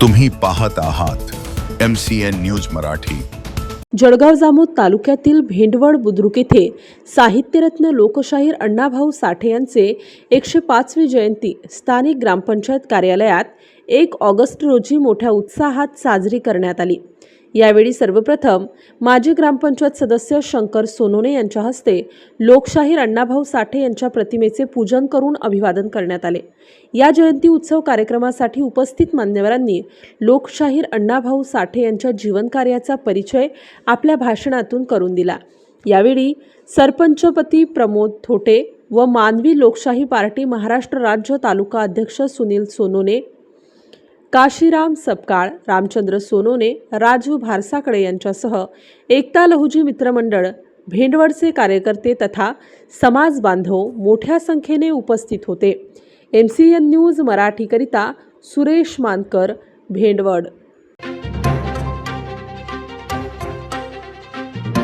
तुम्ही पाहत आहात M C N news Marathi. Jalgaon Jamod तालुक्यातील भेंडवड बुद्रुक येथे साहित्यरत्न लोकशाहीर अण्णाभाऊ साठे यांचे एकशे पाचवी जयंती स्थानिक ग्रामपंचायत कार्यालयात एक ऑगस्ट रोजी मोठ्या उत्साहात साजरी करण्यात आली. यावेळी सर्वप्रथम माजी ग्रामपंचायत सदस्य शंकर सोनोने यांच्या हस्ते लोकशाहीर अण्णाभाऊ साठे यांच्या प्रतिमेचे पूजन करून अभिवादन करण्यात आले. या जयंती उत्सव कार्यक्रमासाठी उपस्थित मान्यवरांनी लोकशाहीर अण्णाभाऊ साठे यांच्या जीवनकार्याचा परिचय आपल्या भाषणातून करून दिला. यावेळी सरपंचपती प्रमोद थोटे व मानवी लोकशाही पार्टी महाराष्ट्र राज्य तालुका अध्यक्ष सुनील सोनोने काशीराम सपकाळ रामचंद्र सोनोने राजू भारसाकडे यांच्यासह एकता लहुजी मित्रमंडळ भेंडवडचे कार्यकर्ते तथा समाज बांधव मोठ्या संख्येने उपस्थित होते. एम सी एन न्यूज मराठीकरिता सुरेश मानकर भेंडवड.